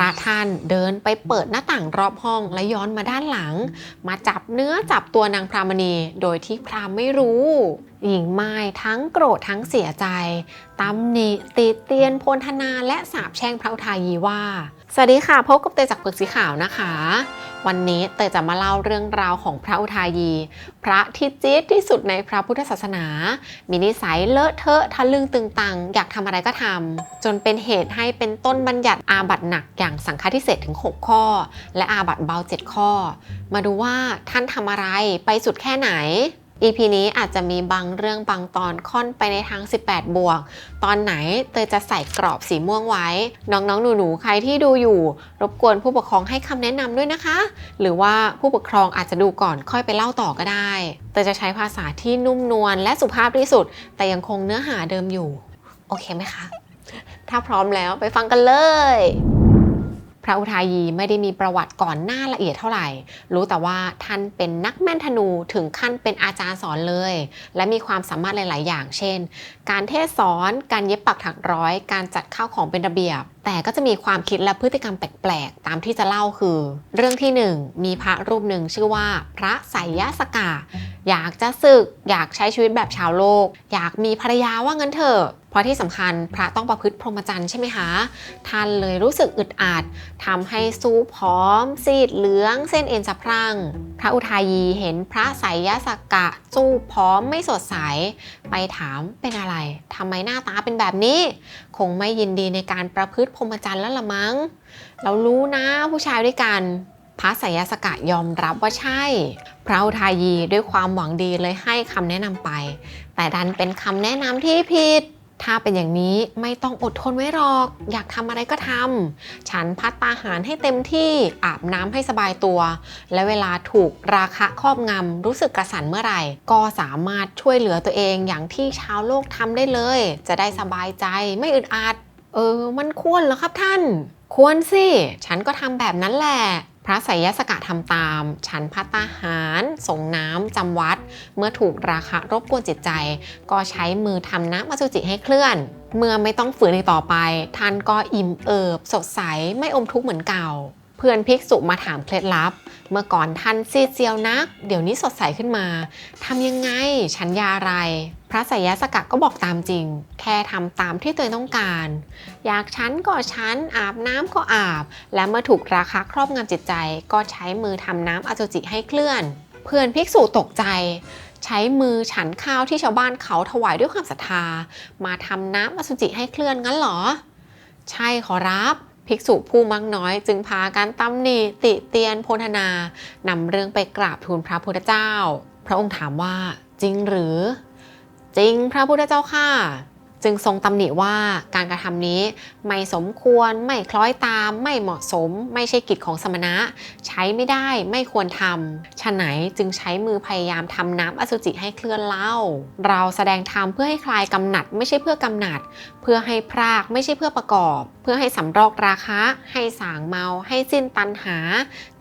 ระท่านเดินไปเปิดหน้าต่างรอบห้องและย้อนมาด้านหลัง มาจับเนื้อจับตัวนางพรามณีโดยที่พรามไม่รู้ หญิงไม้ทั้งโกรธทั้งเสียใจตำหนิติเตียนพลธนาและสาบแช่งพระอุทายีว่า สวัสดีค่ะ พบกับเตยจากปึกสีขาวนะคะ วันนี้เตยจะมาเล่าเรื่องราวของพระอุทายี พระที่จี๊ดที่สุดในพระพุทธศาสนา มีนิสัยเลอะเทอะทะลึ่งตึงตัง อยากทำอะไรก็ทำจนเป็นเหตุให้เป็นต้นบัญญัติอาบัตหนักอย่างสังฆทิเศษถึง 6 ข้อ และอาบัตเบา 7 ข้อ มาดูว่าท่านทำอะไรไปสุดแค่ไหน EP นี้อาจจะมีบางเรื่องบางตอนค่อนไปในทาง 18 บวก ตอนไหนเตยจะใส่กรอบสีม่วงไว้ น้องๆ หนูๆ ใครที่ดูอยู่ รบกวนผู้ปกครองให้คำแนะนำด้วยนะคะ หรือว่าผู้ปกครองอาจจะดูก่อนค่อยไปเล่าต่อก็ได้ เตยจะใช้ภาษาที่นุ่มนวลและสุภาพที่สุด แต่ยังคงเนื้อหาเดิมอยู่ โอเคไหมคะ ถ้าพร้อมแล้วไปฟังกันเลย ระอุทายีไม่ได้มีประวัติก่อนหน้าละเอียดเท่าไหร่ รู้แต่ว่าท่านเป็นนักแม่นธนูถึงขั้นเป็นอาจารย์สอนเลย และมีความสามารถหลาย ๆ อย่าง เช่น การเทศสอน การเย็บปักถักร้อย การจัดข้าวของเป็นระเบียบ แต่ก็จะมีความคิดและพฤติกรรมแปลก ๆ ตามที่จะเล่าคือ เรื่องที่หนึ่งมีพระรูปหนึ่งชื่อว่า พระไสยสกาอยากจะศึก อยากใช้ชีวิตแบบชาวโลก อยากมีภรรยาว่างั้นเถอะ เพราะที่สำคัญพระต้องประพฤติพรหมจรรย์ใช่ไหมคะท่านเลยรู้สึกอึดอัดทำให้สู้ผอม ซีดเหลือง เส้นเอ็นสะพรั่ง พระอุทายีเห็นพระไสยสกะสู้ผอมไม่สดใส ไปถามเป็นอะไรทำไมหน้าตาเป็นแบบนี้ คงไม่ยินดีในการประพฤติพรหมจรรย์แล้วละมั้ง เรารู้นะผู้ชายด้วยกันพระไสยสกะยอมรับว่าใช่ พระอุทายีด้วยความหวังดีเลยให้คำแนะนำไป แต่ดันเป็นคำแนะนำที่ผิด ถ้าเป็นอย่างนี้ไม่ต้องอดทนไว้หรอก อยากทำอะไรก็ทำ ฉันพัตตาหารให้เต็มที่อาบน้ำให้สบายตัว และเวลาถูกราคะครอบงำรู้สึกกระสันเมื่อไหร่ ก็สามารถช่วยเหลือตัวเองอย่างที่ชาวโลกทำได้เลย จะได้สบายใจไม่อึดอัด เออ มันควรเหรอครับท่าน ควรสิ ฉันก็ทำแบบนั้นแหละ ระไสยสกะทำตาม ฉันพัตาหาร ส่งน้ำจำวัด เมื่อถูกราคะรบกวนจิตใจ ก็ใช้มือทำน้ำอสุจิให้เคลื่อน เมื่อไม่ต้องฝืนในต่อไป ท่านก็อิ่มเอิบ สดใสไม่อมทุกข์เหมือนเก่า เพื่อนภิกษุมาถามเคล็ดลับ เมื่อก่อนท่านซีเซียวนัก เดี๋ยวนี้สดใสขึ้นมาทำยังไงฉันยาอะไร พระสยสกะก็บอกตามจริง แค่ทำตามที่ตัวเองต้องการ อยากชั้นก็ชั้น อาบน้ำก็อาบ และเมื่อถูกราคะครอบงำจิตใจ ก็ใช้มือทำน้ำอสุจิให้เคลื่อน เพื่อนภิกษุตกใจใช้มือฉันข้าวที่ชาวบ้านเขาถวายด้วยความศรัทธา มาทำน้ำอสุจิให้เคลื่อนงั้นหรอ ใช่ขอรับ ภิกษุผู้มักน้อย จึงพากันตำหนิติเตียนโพธนานำเรื่องไปกราบทูลพระพุทธเจ้า พระองค์ถามว่าจริงหรือ จริงพระพุทธเจ้าค่ะ จึงทรงตำหนิว่าการกระทำนี้ไม่สมควร ไม่คล้อยตาม ไม่เหมาะสม ไม่ใช่กิจของสมณะ ใช้ไม่ได้ไม่ควรทำฉะไหนจึงใช้มือพยายามทำน้ำอสุจิให้เคลื่อนเล่า เราแสดงธรรมเพื่อให้คลายกำหนัด ไม่ใช่เพื่อกำหนัด เพื่อให้พรากไม่ใช่เพื่อประกอบ เพื่อให้สำรอกราคะ ให้สางเมา ให้สิ้นตัณหา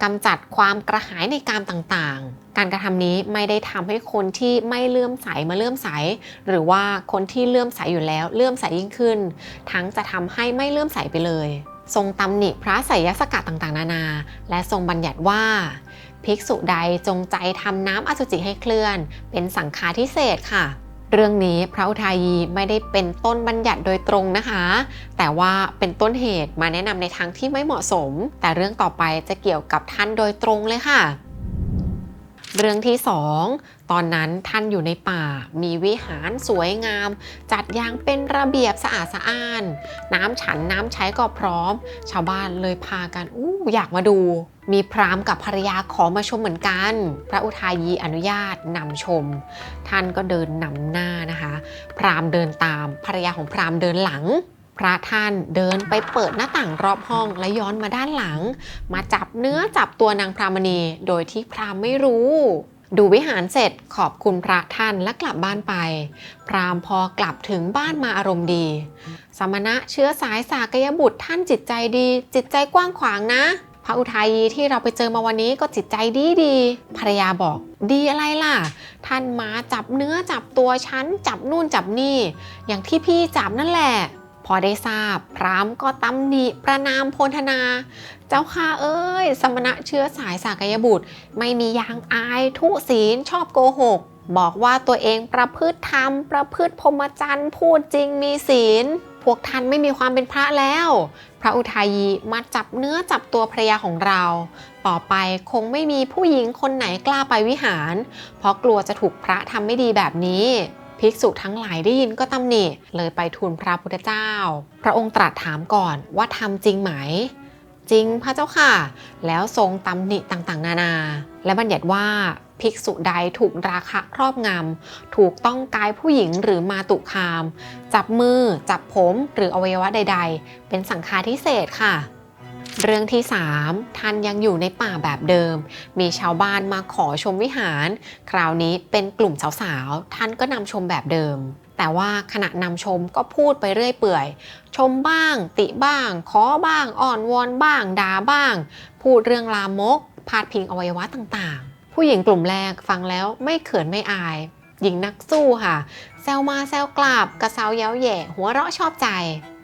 กำจัดความกระหายในกามต่างๆ การกระทำนี้ไม่ได้ทำให้คนที่ไม่เลื่อมใสมาเลื่อมใส หรือว่าคนที่เลื่อมใสอยู่แล้วเลื่อมใสยิ่งขึ้น ทั้งจะทำให้ไม่เลื่อมใสไปเลย ทรงตำหนิพระไสยสกัดต่างๆ นานา และทรงบัญญัติว่าภิกษุใดจงใจทำน้ำอสุจิให้เคลื่อน เป็นสังฆาทิเศษค่ะ เรื่องนี้พระอุทายีไม่ได้เป็นต้นบัญญัติโดยตรงนะคะ แต่ว่าเป็นต้นเหตุมาแนะนำในทางที่ไม่เหมาะสม แต่เรื่องต่อไปจะเกี่ยวกับท่านโดยตรงเลยค่ะ เรื่องที่2ตอนนั้นท่านอยู่ในป่า มีวิหารสวยงาม จัดอย่างเป็นระเบียบสะอาดสะอ้าน น้ำฉันน้ำใช้ก็พร้อม ชาวบ้านเลยพากันอู้อยากมาดู มีพราหมณ์กับภรรยาขอมาชมเหมือนกัน พระอุทายีอนุญาตนำชม ท่านก็เดินนำหน้านะคะ พราหมณ์เดินตามภรรยาของพราหมณ์เดินหลัง พระท่านเดินไปเปิดหน้าต่างรอบห้องและย้อนมาด้านหลัง มาจับเนื้อจับตัวนางพรามณี โดยที่พรามไม่รู้ ดูวิหารเสร็จขอบคุณพระท่านและกลับบ้านไป พรามพอกลับถึงบ้านมาอารมณ์ดี สมณะเชื้อสายสากยบุตรท่านจิตใจดี จิตใจกว้างขวางนะพระอุทัยที่เราไปเจอมาวันนี้ก็จิตใจดีดีภรรยาบอกดีอะไรล่ะ ท่านมาจับเนื้อจับตัวฉันจับนู่นจับนี่ อย่างที่พี่จับนั่นแหละ อได้ทราบ พรามก็ตำหนิประนามพลธนา เจ้าค่ะเอ้ย สมณะเชื้อสายสากยบุตร ไม่มียางอายทุศีลชอบโกหก บอกว่าตัวเองประพฤติธรรม ประพฤติพรหมจรรย์พูดจริงมีศีล พวกท่านไม่มีความเป็นพระแล้ว พระอุทัยีมาจับเนื้อจับตัวภรรยาของเรา ต่อไปคงไม่มีผู้หญิงคนไหนกล้าไปวิหาร เพราะกลัวจะถูกพระทำไม่ดีแบบนี้ ภิกษุทั้งหลายได้ยินก็ตำหนิเลยไปทูลพระพุทธเจ้า พระองค์ตรัสถามก่อนว่าทำจริงไหม จริงพระเจ้าค่ะ แล้วทรงตำหนิต่างๆ นานา และบัญญัติว่าภิกษุใดถูกราคะครอบงำ ถูกต้องกายผู้หญิงหรือมาตุคาม จับมือ จับผม หรืออวัยวะใด ๆ เป็นสังฆาทิเศษค่ะ เรื่องที่ 3 ท่านยังอยู่ในป่าแบบเดิม มีชาวบ้านมาขอชมวิหาร คราวนี้เป็นกลุ่มสาวๆ ท่านก็นำชมแบบเดิม แต่ว่าขณะนำชมก็พูดไปเรื่อยเปื่อย ชมบ้าง ติบ้าง ขอบ้าง อ่อนวอนบ้างด่าบ้าง พูดเรื่องลามก พาดพิงอวัยวะต่างๆ ผู้หญิงกลุ่มแรกฟังแล้วไม่เขินไม่อาย หญิงนักสู้ค่ะ แซวมาแซวกลับกระเซาเย้าแย่หัวเราะชอบใจ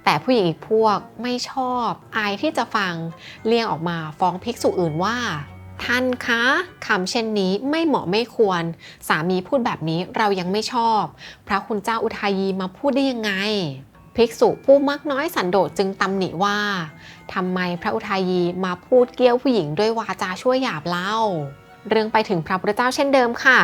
แต่ผู้หญิงอีกพวกไม่ชอบอายที่จะฟังเลี่ยงออกมาฟ้องภิกษุอื่นว่า ท่านคะคำเช่นนี้ไม่เหมาะไม่ควร สามีพูดแบบนี้เรายังไม่ชอบ พระคุณเจ้าอุทัยยีมาพูดได้ยังไงภิกษุผู้มักน้อยสันโดษจึงตำหนิว่าทำไมพระอุทัยยีมาพูดเกี้ยวผู้หญิงด้วยวาจาชั่วหยาบเล่า เรื่องไปถึงพระพุทธเจ้าเช่นเดิมค่ะ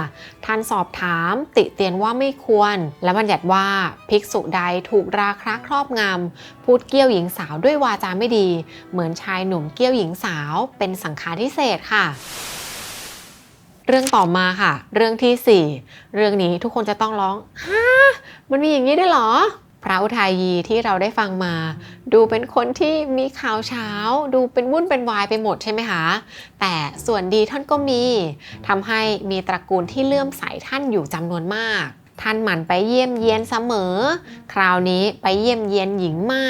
ท่านสอบถามติเตียนว่าไม่ควร และบัญญัติว่าภิกษุใดถูกราคะครอบงำพูดเกี้ยวหญิงสาวด้วยวาจาไม่ดี เหมือนชายหนุ่มเกี้ยวหญิงสาว เป็นสังฆาทิเศษค่ะเรื่องต่อมาค่ะ เรื่องทีสี่4 เรื่องนี้ทุกคนจะต้องร้องฮะมันมีอย่างนี้ได้เหรอ พระอุทัยยีที่เราได้ฟังมา ดูเป็นคนที่มีข่าวเช้า ดูเป็นวุ่นเป็นวายไปหมดใช่ไหมคะ แต่ส่วนดีท่านก็มีทำให้มีตระกูลที่เลื่อมใสท่านอยู่จำนวนมาก ท่านหมั่นไปเยี่ยมเยียนเสมอ คราวนี้ไปเยี่ยมเยียนหญิงไม้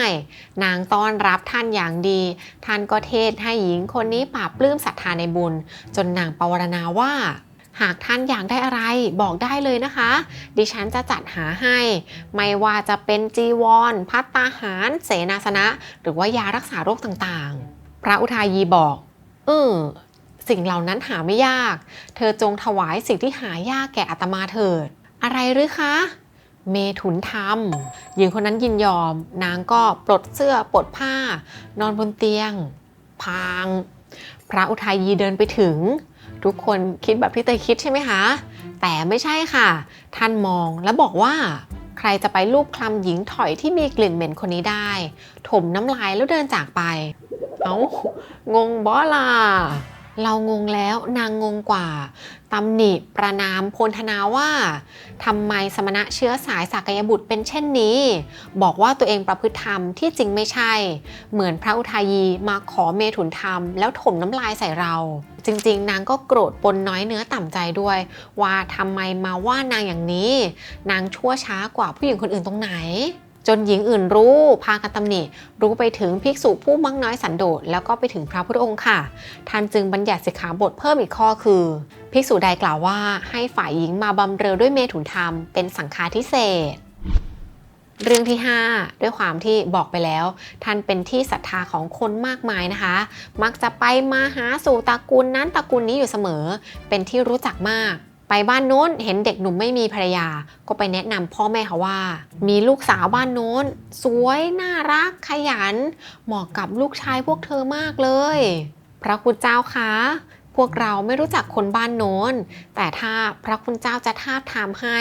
นางต้อนรับท่านอย่างดี ท่านก็เทศให้หญิงคนนี้ปราบปลื้มศรัทธาในบุญ จนนางปวารณาว่า หากท่านอยากได้อะไรบอกได้เลยนะคะ ดิฉันจะจัดหาให้ ไม่ว่าจะเป็นจีวร พัตตาหาร เสนาสนะ หรือว่ายารักษาโรคต่างๆ พระอุทายีบอกเออสิ่งเหล่านั้นหาไม่ยาก เธอจงถวายสิ่งที่หายากแก่อาตมาเถิด อะไรหรือคะ เมถุนธรรมหญิงคนนั้นยินยอม นางก็ปลดเสื้อปลดผ้า นอนบนเตียง พาง พระอุทัยยีเดินไปถึง ทุกคนคิดแบบพี่เตยคิดใช่ไหมคะ แต่ไม่ใช่ค่ะ ท่านมองและบอกว่า ใครจะไปลูบคลำหญิงถอยที่มีกลิ่นเหม็นคนนี้ได้ ถมน้ำลายแล้วเดินจากไป เอา้างงบอล่ะ เรางงแล้วนางงงกว่าตำหนิประนามพลธนาว่าทำไมสมณะเชื้อสายสากยบุตรเป็นเช่นนี้ บอกว่าตัวเองประพฤติธรรมที่จริงไม่ใช่ เหมือนพระอุทายีมาขอเมถุนธรรม แล้วถมน้ำลายใส่เรา จริงๆ นางก็โกรธปนน้อยเนื้อต่ำใจด้วย ว่าทำไมมาว่านางอย่างนี้ นางชั่วช้ากว่าผู้หญิงคนอื่นตรงไหน จนหญิงอื่นรู้พากันตำหนิรู้ไปถึงภิกษุผู้มักน้อยสันโดษแล้วก็ไปถึงพระพุทธองค์ค่ะ ท่านจึงบัญญัติสิกขาบทเพิ่มอีกข้อคือ ภิกษุใดกล่าวว่าให้ฝ่ายหญิงมาบำเรอด้วยเมถุนธรรมเป็นสังฆาทิเศษเรื่องที่ 5 ด้วยความที่บอกไปแล้ว ท่านเป็นที่ศรัทธาของคนมากมายนะคะ มักจะไปมาหาสู่ตระกูลนั้นตระกูลนี้อยู่เสมอ เป็นที่รู้จักมาก ไปบ้านโน้นเห็นเด็กหนุ่มไม่มีภรรยา ก็ไปแนะนำพ่อแม่เขาว่า มีลูกสาวบ้านโน้น สวยน่ารักขยัน เหมาะกับลูกชายพวกเธอมากเลย พระคุณเจ้าคะพวกเราไม่รู้จักคนบ้านโน้น แต่ถ้าพระคุณเจ้าจะทาบทามให้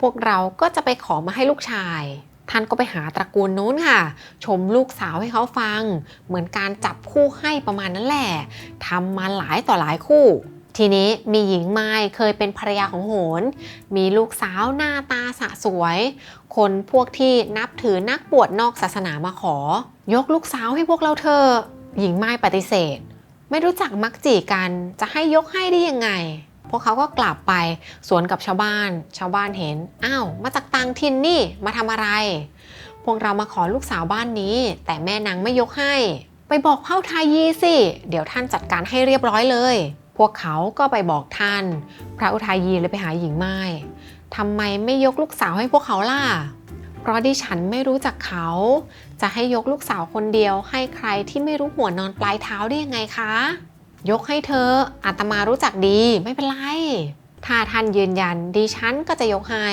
พวกเราก็จะไปขอมาให้ลูกชาย ท่านก็ไปหาตระกูลโน้นค่ะ ชมลูกสาวให้เขาฟัง เหมือนการจับคู่ให้ประมาณนั้นแหละทำมาหลายต่อหลายคู่ ทีนี้มีหญิงไม้เคยเป็นภรรยาของโหน มีลูกสาวหน้าตาสะสวย คนพวกที่นับถือนักบวชนอกศาสนามาขอ ยกลูกสาวให้พวกเราเถอหญิงไม้ปฏิเสธ ไม่รู้จักมักจีกันจะให้ยกให้ได้ยังไง พวกเขาก็กลับไปสวนกับชาวบ้าน ชาวบ้านเห็น อ้าว มาจากต่างถิ่นนี่ มาทำอะไร พวกเรามาขอลูกสาวบ้านนี้ แต่แม่นางไม่ยกให้ ไปบอกเผ่าทายีสิ เดี๋ยวท่านจัดการให้เรียบร้อยเลย พวกเขาก็ไปบอกท่าน พระอุทายีเลยไปหาหญิงไม้ทำไมไม่ยกลูกสาวให้พวกเขาล่ะ เพราะดิฉันไม่รู้จักเขา จะให้ยกลูกสาวคนเดียว ให้ใครที่ไม่รู้หัวนอนปลายเท้าได้ยังไงคะ ยกให้เธออาตมารู้จักดีไม่เป็นไรถ้าท่านยืนยันดิฉันก็จะยกให้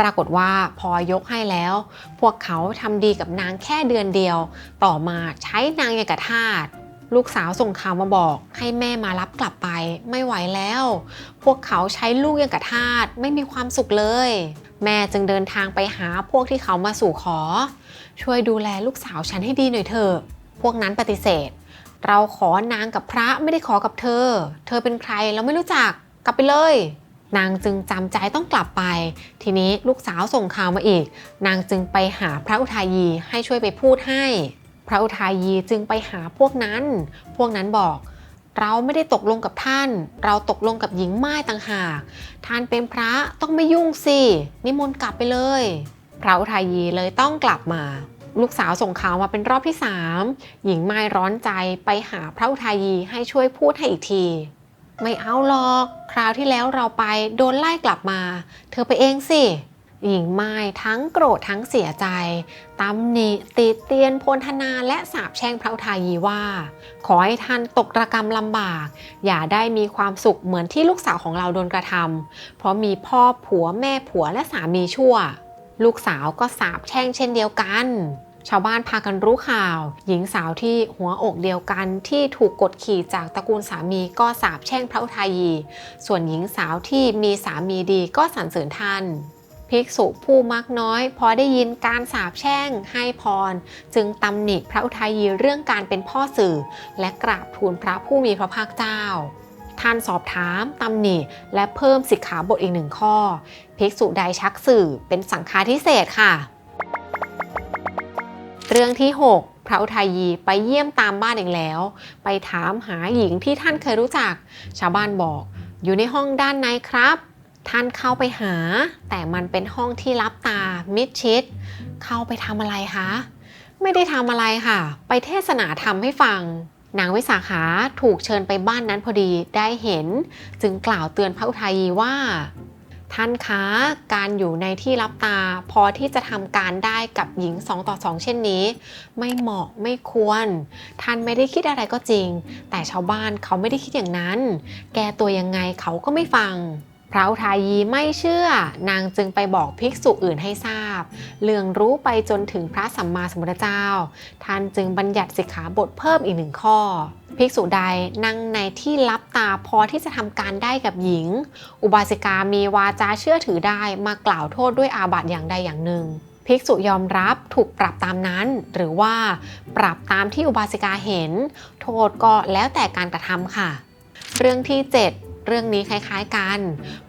ปรากฏว่าพอยกให้แล้ว พวกเขาทำดีกับนางแค่เดือนเดียว ต่อมาใช้นางอย่างกับทาส ลูกสาวส่งข่าวมาบอก ให้แม่มารับกลับไป ไม่ไหวแล้ว พวกเขาใช้ลูกย่างกับทาสไม่มีความสุขเลย แม่จึงเดินทางไปหาพวกที่เขามาสู่ขอ ช่วยดูแลลูกสาวฉันให้ดีหน่อยเถอะพวกนั้นปฏิเสธ เราขอนางกับพระไม่ได้ขอกับเธอ เธอเป็นใครเราไม่รู้จักกลับไปเลยนางจึงจำใจต้องกลับไป ทีนี้ลูกสาวส่งข่าวมาอีก นางจึงไปหาพระอุทายีให้ช่วยไปพูดให้ พระอุทายีจึงไปหาพวกนั้น พวกนั้นบอก เราไม่ได้ตกลงกับท่าน เราตกลงกับหญิงไม้ต่างหาก ท่านเป็นพระต้องไม่ยุ่งสิ นิมนต์กลับไปเลย พระอุทายีเลยต้องกลับมาลูกสาวส่งข่าวมาเป็นรอบที่สามหญิงไม้ร้อนใจไปหาพระอุทายีให้ช่วยพูดให้อีกที ไม่เอาหรอก คราวที่แล้วเราไปโดนไล่กลับมา เธอไปเองสิ หญิงไม้ทั้งโกรธทั้งเสียใจตำหนิติเตียนพลธนาและสาบแช่งพระอุทายีว่า ขอให้ท่านตกระกรรมลำบาก อย่าได้มีความสุขเหมือนที่ลูกสาวของเราโดนกระทำเพราะมีพ่อผัวแม่ผัวและสามีชั่ว ลูกสาวก็สาบแช่งเช่นเดียวกัน ชาวบ้านพากันรู้ข่าว หญิงสาวที่หัวอกเดียวกันที่ถูกกดขี่จากตระกูลสามีก็สาบแช่งพระอุทายี ส่วนหญิงสาวที่มีสามีดีก็สรรเสริญท่าน ภิกษุผู้มักน้อย พอได้ยินการสาบแช่งให้พร จึงตำหนิพระอุทายีเรื่องการเป็นพ่อสื่อ และกราบทูลพระผู้มีพระภาคเจ้า ท่านสอบถามตำหนิและเพิ่มสิกขาบทอีกหนึ่งข้อ ภิกษุใดชักสื่อเป็นสังฆาทิเศษค่ะ เรื่องที่ 6พระอุทัยยีไปเยี่ยมตามบ้านอีกแล้ว ไปถามหาหญิงที่ท่านเคยรู้จัก ชาวบ้านบอก อยู่ในห้องด้านในครับ ท่านเข้าไปหา แต่มันเป็นห้องที่ลับตามิดชิด เข้าไปทำอะไรคะ ไม่ได้ทำอะไรค่ะ ไปเทศนาธรรมให้ฟังนางวิสาขาถูกเชิญไปบ้านนั้นพอดีได้เห็น จึงกล่าวเตือนพระอุทัยยีว่า ท่านคะการอยู่ในที่รับตาพอที่จะทำการได้กับหญิงสองต่อสองเช่นนี้ ไม่เหมาะไม่ควร ท่านไม่ได้คิดอะไรก็จริง แต่ชาวบ้านเขาไม่ได้คิดอย่างนั้น แกตัวยังไงเขาก็ไม่ฟัง พระอุทายีไม่เชื่อนางจึงไปบอกภิกษุอื่นให้ทราบ เรื่องรู้ไปจนถึงพระสัมมาสัมพุทธเจ้า ท่านจึงบัญญัติสิกขาบทเพิ่มอีกหนึ่งข้อ ภิกษุใดนั่งในที่ลับตาพอที่จะทำการได้กับหญิง อุบาสิกามีวาจาเชื่อถือได้มากล่าวโทษด้วยอาบัติอย่างใดอย่างหนึ่งภิกษุยอมรับถูกปรับตามนั้น หรือว่าปรับตามที่อุบาสิกาเห็น โทษก็แล้วแต่การกระทำค่ะ เรื่องที่ 7 เรื่องนี้คล้ายๆกัน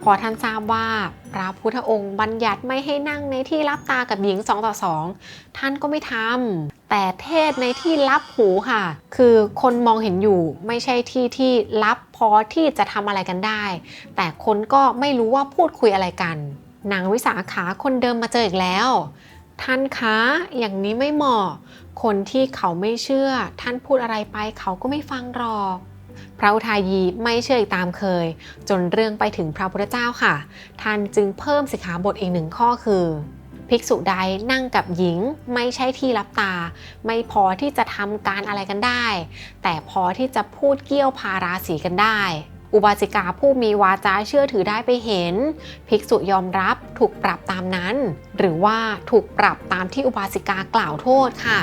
พอท่านทราบว่าพระพุทธองค์บัญญัติไม่ให้นั่งในที่รับตากับหญิง2ต่อ2ท่านก็ไม่ทำแต่เทศในที่รับหูค่ะ คือคนมองเห็นอยู่ไม่ใช่ที่ที่รับพอที่จะทำอะไรกันได้ แต่คนก็ไม่รู้ว่าพูดคุยอะไรกันนางวิสาขาคนเดิมมาเจออีกแล้ว ท่านคะอย่างนี้ไม่เหมาะ คนที่เขาไม่เชื่อ ท่านพูดอะไรไปเขาก็ไม่ฟังหรอก พระอุทายีไม่เชื่ออีกตามเคย จนเรื่องไปถึงพระพุทธเจ้าค่ะ ท่านจึงเพิ่มสิกขาบทอีกหนึ่งข้อคือ ภิกษุใดนั่งกับหญิงไม่ใช่ที่รับตา ไม่พอที่จะทำการอะไรกันได้ แต่พอที่จะพูดเกี้ยวพาราสีกันได้อุบาสิกาผู้มีวาจาเชื่อถือได้ไปเห็น ภิกษุยอมรับถูกปรับตามนั้น หรือว่าถูกปรับตามที่อุบาสิกากล่าวโทษค่ะ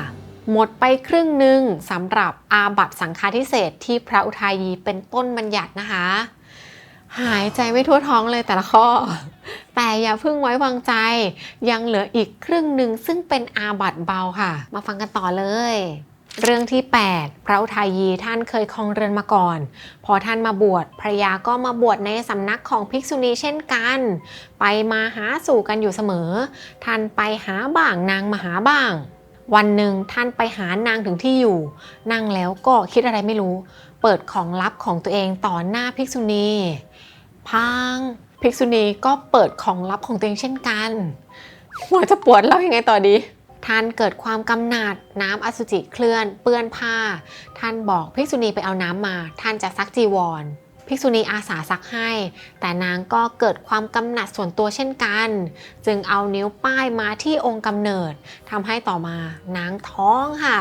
หมดไปครึ่งหนึ่งสำหรับอาบัตสังฆาทิเศษที่พระอุทายีเป็นต้นบัญญัตินะคะ หายใจไม่ทั่วท้องเลยแต่ละข้อ แต่อย่าเพิ่งไว้วางใจ ยังเหลืออีกครึ่งหนึ่งซึ่งเป็นอาบัตเบาค่ะ มาฟังกันต่อเลยเรื่องที่ 8 พระอุทายีท่านเคยครองเรือนมาก่อน พอท่านมาบวชภรรยาก็มาบวชในสำนักของภิกษุณีเช่นกัน ไปมาหาสู่กันอยู่เสมอ ท่านไปหาบ้างนางมาหาบ้าง วันหนึ่งท่านไปหานางถึงที่อยู่ นั่งแล้วก็คิดอะไรไม่รู้ เปิดของลับของตัวเองต่อหน้าภิกษุณีพังภิกษุณีก็เปิดของลับของตัวเองเช่นกันหัวจะปวดเล่ายังไงต่อดี ท่านเกิดความกำหนัดน้ำอสุจิเคลื่อน เปื้อนผ้า ท่านบอกภิกษุณีไปเอาน้ำมา ท่านจะซักจีวร ภิกษุณีอาสาซักให้ แต่นางก็เกิดความกำหนัดส่วนตัวเช่นกัน จึงเอานิ้วป้ายมาที่องค์กำเนิดทำให้ต่อมานางท้องค่ะ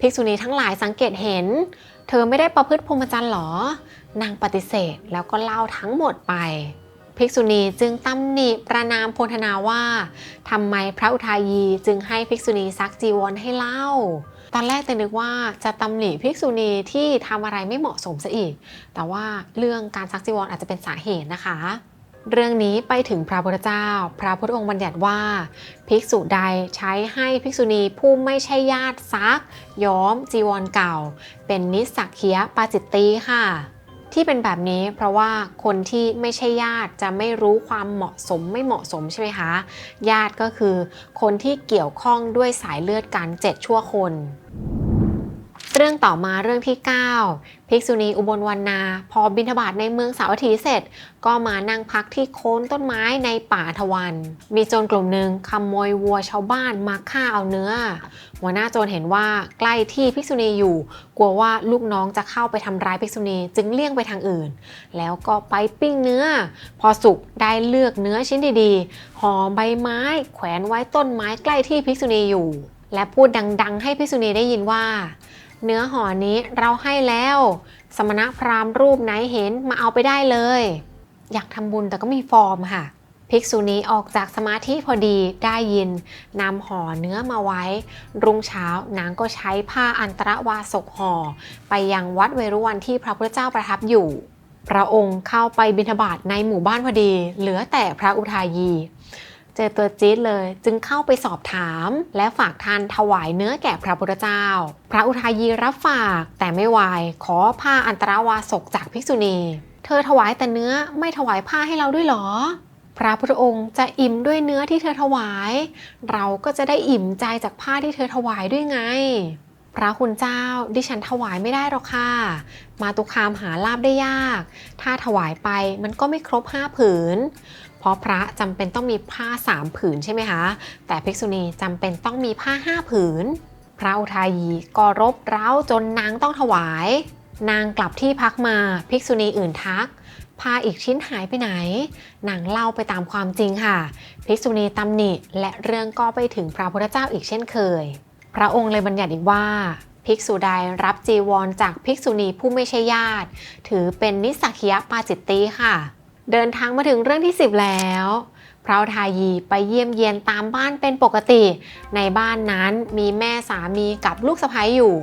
ภิกษุณีทั้งหลายสังเกตเห็น เธอไม่ได้ประพฤติพรหมจรรย์หรอ นางปฏิเสธแล้วก็เล่าทั้งหมดไป ภิกษุณีจึงตำหนิประนามโพธนาว่าทำไมพระอุทายีจึงให้ภิกษุณีซักจีวรให้เล่า ตอนแรกแต่นึกว่าจะตำหนิภิกษุณีที่ทำอะไรไม่เหมาะสมซะอีก แต่ว่าเรื่องการซักจีวรอาจจะเป็นสาเหตุนะคะ เรื่องนี้ไปถึงพระพุทธเจ้า พระพุทธองค์บัญญัติว่า ภิกษุใดใช้ให้ภิกษุณีผู้ไม่ใช่ญาติซัก ย้อมจีวรเก่า เป็นนิสสักเคียปาจิตตีค่ะ ที่เป็นแบบนี้เพราะว่าคนที่ไม่ใช่ญาติจะไม่รู้ความเหมาะสมไม่เหมาะสมใช่ไหมคะ ญาติก็คือคนที่เกี่ยวข้องด้วยสายเลือดกันเจ็ดชั่วคน เรื่องต่อมาเรื่องที่ 9 ภิกษุณีอุบลวรรณา พอบิณฑบาตในเมืองสาวัตถีเสร็จ ก็มานั่งพักที่โคนต้นไม้ในป่าทวัน มีโจรกลุ่มหนึ่งขโมยวัวชาวบ้านมาฆ่าเอาเนื้อ หัวหน้าโจรเห็นว่าใกล้ที่ภิกษุณีอยู่ กลัวว่าลูกน้องจะเข้าไปทำร้ายภิกษุณีจึงเลี่ยงไปทางอื่น แล้วก็ไปปิ้งเนื้อ พอสุกได้เลือกเนื้อชิ้นดีๆห่อใบไม้แขวนไว้ต้นไม้ใกล้ที่ภิกษุณีอยู่ และพูดดังๆ ให้ภิกษุณีได้ยินว่า เนื้อห่อนี้เราให้แล้ว สมณพราหมณ์รูปไหนเห็นมาเอาไปได้เลย อยากทำบุญแต่ก็มีฟอร์มค่ะ ภิกษุณีออกจากสมาธิพอดีได้ยินนำห่อเนื้อมาไว้ รุ่งเช้านางก็ใช้ผ้าอันตรวาสกห่อ ไปยังวัดเวรุวันที่พระพุทธเจ้าประทับอยู่ พระองค์เข้าไปบิณฑบาตในหมู่บ้านพอดี เหลือแต่พระอุทายี เจอตัวจี๊ดเลย จึงเข้าไปสอบถาม และฝากทานถวายเนื้อแก่พระพุทธเจ้า พระอุทายีรับฝากแต่ไม่ไหวขอผ้าอันตรวาสกจากภิกษุณี เธอถวายแต่เนื้อไม่ถวายผ้าให้เราด้วยหรอ พระพุทธองค์จะอิ่มด้วยเนื้อที่เธอถวาย เราก็จะได้อิ่มใจจากผ้าที่เธอถวายด้วยไง พระคุณเจ้าดิฉันถวายไม่ได้หรอกค่ะ มาตุคามหาลาบได้ยาก ถ้าถวายไปมันก็ไม่ครบห้าผืน เพราะพระจำเป็นต้องมีผ้าสามผืนใช่ไหมคะ แต่ภิกษุณีจำเป็นต้องมีผ้าห้าผืน พระอุทายีก็รบเร้าจนนางต้องถวาย นางกลับที่พักมาภิกษุณีอื่นทักผ้าอีกชิ้นหายไปไหน นางเล่าไปตามความจริงค่ะ ภิกษุณีตำหนิและเรื่องก็ไปถึงพระพุทธเจ้าอีกเช่นเคย พระองค์เลยบัญญัติอีกว่าภิกษุใดรับจีวรจากภิกษุณีผู้ไม่ใช่ญาติ ถือเป็นนิสสักคียปาจิตตีค่ะ เดินทางมาถึงเรื่องที่ 10 แล้วพระทายีไปเยี่ยมเยียนตามบ้านเป็นปกติ ในบ้านนั้นมีแม่สามีกับลูกสะใภ้อยู่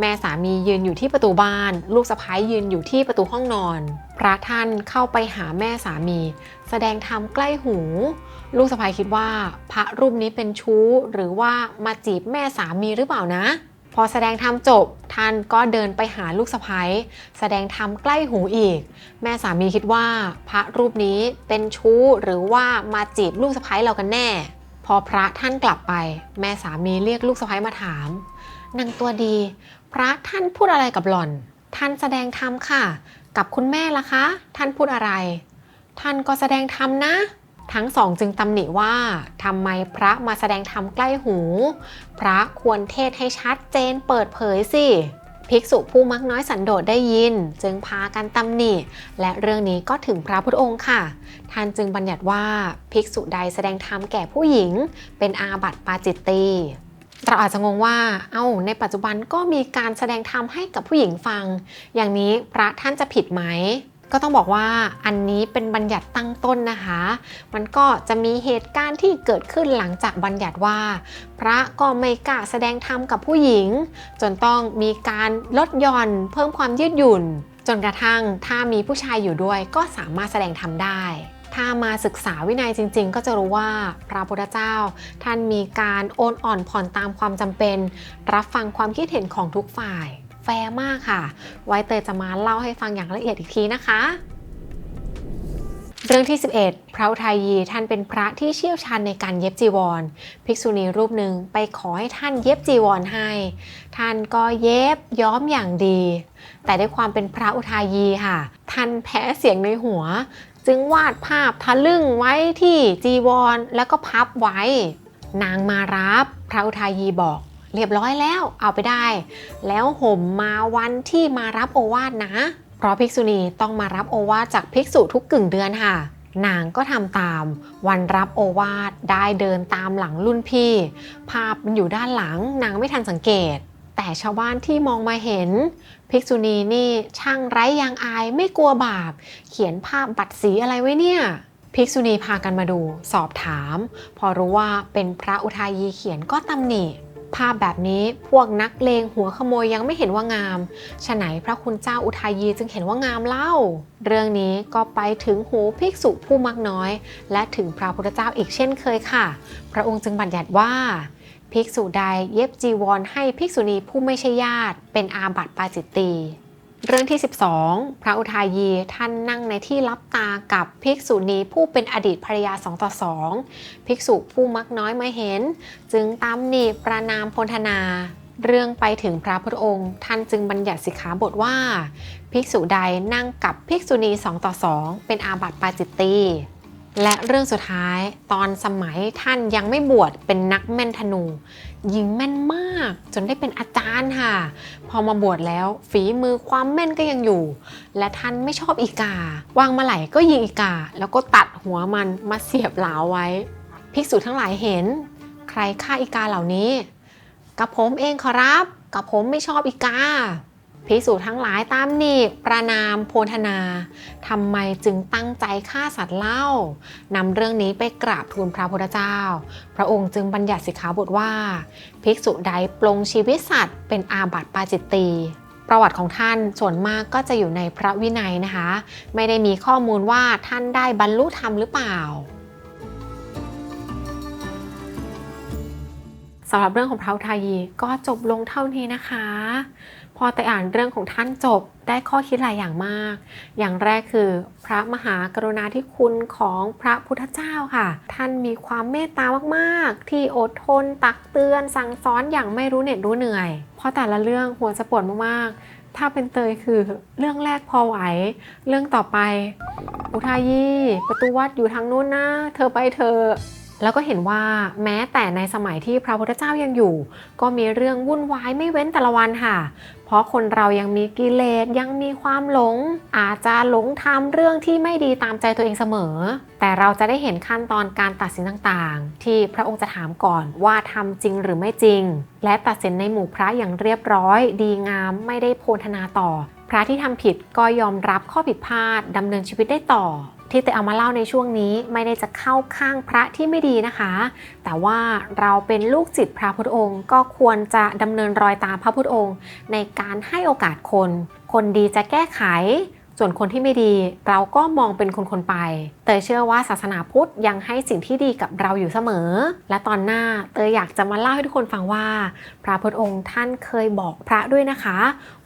แม่สามียืนอยู่ที่ประตูบ้าน ลูกสะใภ้ยยืนอยู่ที่ประตูห้องนอน พระท่านเข้าไปหาแม่สามี แสดงธรรมใกล้หู ลูกสะใภ้คิดว่า พระรูปนี้เป็นชู้หรือว่ามาจีบแม่สามีหรือเปล่านะ อแสดงธรรมจบท่านก็เดินไปหาลูกสะใภ้แสดงธรรมใกล้หูอีก แม่สามีคิดว่า พระรูปนี้เป็นชู้หรือว่ามาจีบลูกสะใภ้เรากันแน่ พอพระท่านกลับไป แม่สามีเรียกลูกสะใภ้มาถามนางตัวดี พระท่านพูดอะไรกับหล่อน ท่านแสดงธรรมค่ะ กับคุณแม่ล่ะคะ ท่านพูดอะไร ท่านก็แสดงธรรมนะ ทั้งสองจึงตำหนิว่าทำไมพระมาแสดงธรรมใกล้หู พระควรเทศให้ชัดเจนเปิดเผยสิภิกษุผู้มักน้อยสันโดษได้ยิน จึงพากันตำหนิ และเรื่องนี้ก็ถึงพระพุทธองค์ค่ะ ท่านจึงบัญญัติว่าภิกษุใดแสดงธรรมแก่ผู้หญิง เป็นอาบัติปาจิตตีเราอาจจะงงว่า เอ้า ในปัจจุบันก็มีการแสดงธรรมให้กับผู้หญิงฟัง อย่างนี้พระท่านจะผิดไหม ก็ต้องบอกว่าอันนี้เป็นบัญญัติตั้งต้นนะคะ มันก็จะมีเหตุการณ์ที่เกิดขึ้นหลังจากบัญญัติว่า พระก็ไม่กล้าแสดงธรรมกับผู้หญิง จนต้องมีการลดหย่อนเพิ่มความยืดหยุ่น จนกระทั่งถ้ามีผู้ชายอยู่ด้วยก็สามารถแสดงธรรมได้ถ้ามาศึกษาวินัยจริง ๆ ก็จะรู้ว่าพระพุทธเจ้า ท่านมีการโอนอ่อนผ่อนตามความจำเป็น รับฟังความคิดเห็นของทุกฝ่าย ฟร์มากค่ะ ไว้เตยจะมาเล่าให้ฟังอย่างละเอียดอีกทีนะคะเรื่องที่ 11 พระอุทัยยีท่านเป็นพระที่เชี่ยวชาญในการเย็บจีวร ภิกษุณีรูปหนึ่งไปขอให้ท่านเย็บจีวรให้ ท่านก็เย็บย้อมอย่างดี แต่ด้วยความเป็นพระอุทายีค่ะ ท่านแพ้เสียงในหัว จึงวาดภาพทะลึ่งไว้ที่จีวรแล้วก็พับไว้ นางมารับ พระอุทายีบอก เรียบร้อยแล้วเอาไปได้ แล้วห่มมาวันที่มารับโอวาทนะ เพราะภิกษุณีต้องมารับโอวาทจากภิกษุทุกกึ่งเดือนค่ะ นางก็ทำตาม วันรับโอวาทได้เดินตามหลังรุ่นพี่ ภาพมันอยู่ด้านหลังนางไม่ทันสังเกต แต่ชาวบ้านที่มองมาเห็น ภิกษุณีนี่ช่างไร้ยางอายไม่กลัวบาป เขียนภาพบัตรสีอะไรไว้เนี่ยภิกษุณีพากันมาดู สอบถาม พอรู้ว่าเป็นพระอุทายีเขียนก็ตำหนิ ภาพแบบนี้พวกนักเลงหัวขโมยยังไม่เห็นว่างามฉะไหนพระคุณเจ้าอุทายีจึงเห็นว่างามเล่า เรื่องนี้ก็ไปถึงหูภิกษุผู้มักน้อย และถึงพระพุทธเจ้าอีกเช่นเคยค่ะ พระองค์จึงบัญญัติว่าภิกษุใดเย็บจีวรให้ภิกษุณีผู้ไม่ใช่ญาติ เป็นอาบัติปาจิตตี เรื่องที่ 12 พระอุทายีท่านนั่งในที่รับตากับภิกษุณีผู้เป็นอดีตภรยาสองต่อสองภิกษุผู้มักน้อยมาเห็น จึงตามหนีประนามพลธนา เรื่องไปถึงพระพุทธองค์ ท่านจึงบัญญัติสิกขาบทว่า ภิกษุใดนั่งกับภิกษุณีสองต่อสองเป็นอาบัติปาจิตตีและเรื่องสุดท้ายตอนสมัยท่านยังไม่บวชเป็นนักแม่นธนู ยิงแม่นมาก จนได้เป็นอาจารย์ค่ะ พอมาบวชแล้ว ฝีมือความแม่นก็ยังอยู่ และท่านไม่ชอบอีกา วางมาไหลก็ยิงอีกา แล้วก็ตัดหัวมันมาเสียบหลาไว้ ภิกษุทั้งหลายเห็น ใครฆ่าอีกาเหล่านี้กับผมเองขอรับกับผมไม่ชอบอีกา ภิกษุทั้งหลายตามหนีบประนามโพธนาทำไมจึงตั้งใจฆ่าสัตว์เล่านำเรื่องนี้ไปกราบทูลพระพุทธเจ้า พระองค์จึงบัญญัติสิกขาบทว่า ภิกษุใดปลงชีวิตสัตว์เป็นอาบัติปาจิตตีประวัติของท่านส่วนมากก็จะอยู่ในพระวินัยนะคะ ไม่ได้มีข้อมูลว่าท่านได้บรรลุธรรมหรือเปล่าสำหรับเรื่องของพระอุทายีก็จบลงเท่านี้นะคะ พอแต่อ่านเรื่องของท่านจบได้ข้อคิดหลายอย่างมาก อย่างแรกคือ พระมหากรุณาธิคุณของพระพุทธเจ้าค่ะ ท่านมีความเมตตามากๆ ที่อดทนตักเตือนสั่งสอนอย่างไม่รู้เหน็ดรู้เหนื่อย เพราะแต่ละเรื่องหัวจะปวดมากๆ ถ้าเป็นเตยคือเรื่องแรกพอไหว เรื่องต่อไป อุทายีประตูวัดอยู่ทางนู้นนะ เธอไปเธอะแล้วก็เห็นว่าแม้แต่ในสมัยที่พระพุทธเจ้ายังอยู่ ก็มีเรื่องวุ่นวายไม่เว้นแต่ละวันค่ะ เพราะคนเรายังมีกิเลสยังมีความหลง อาจจะหลงทำเรื่องที่ไม่ดีตามใจตัวเองเสมอ แต่เราจะได้เห็นขั้นตอนการตัดสินต่างๆ ที่พระองค์จะถามก่อนว่าทำจริงหรือไม่จริง และตัดสินในหมู่พระอย่างเรียบร้อย ดีงามไม่ได้โพธนาต่อ พระที่ทำผิดก็ยอมรับข้อผิดพลาดดำเนินชีวิตได้ต่อ ที่แต่เอามาเล่าในช่วงนี้ไม่ได้จะเข้าข้างพระที่ไม่ดีนะคะ แต่ว่าเราเป็นลูกจิตพระพุทธองค์ ก็ควรจะดำเนินรอยตามพระพุทธองค์ ในการให้โอกาสคน คนดีจะแก้ไข ส่วนคนที่ไม่ดีเราก็มองเป็นคนๆไป เตยเชื่อว่าศาสนาพุทธยังให้สิ่งที่ดีกับเราอยู่เสมอ และตอนหน้าเตยอยากจะมาเล่าให้ทุกคนฟังว่า พระพุทธองค์ท่านเคยบอกพระด้วยนะคะ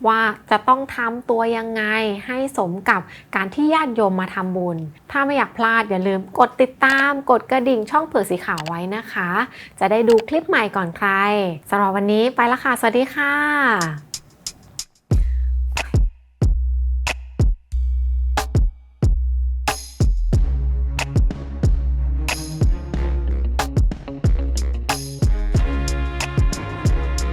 ว่าจะต้องทำตัวยังไงให้สมกับการที่ญาติโยมมาทำบุญ ถ้าไม่อยากพลาดอย่าลืมกดติดตามกดกระดิ่งช่องเผือกสีขาวไว้นะคะ จะได้ดูคลิปใหม่ก่อนใครสำหรับวันนี้ไปละค่ะ สวัสดีค่ะ